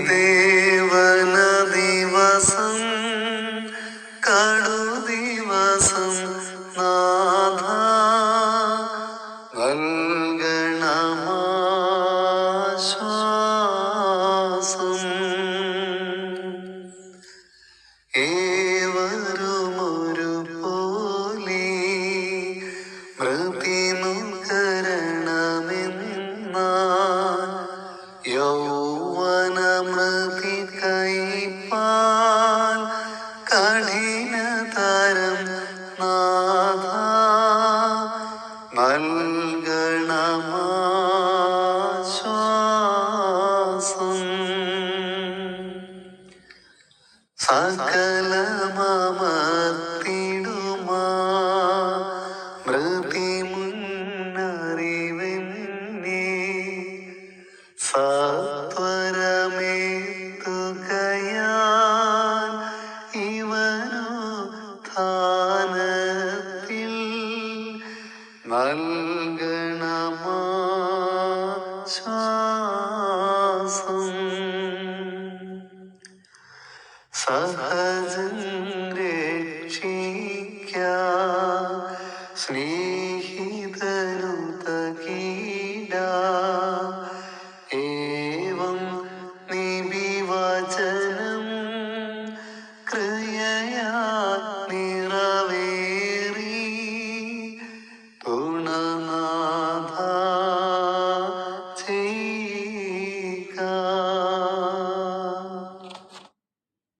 Amen. യൗവന മൃതി കൈപ്പാൽ കഠിനതരം Natha നൽകണമാശ്വാസം സകലമർത്തിടുമാ നൽകണമാശ്വാസം സഹജം രക്ഷിക്ക സ്നേഹിതനു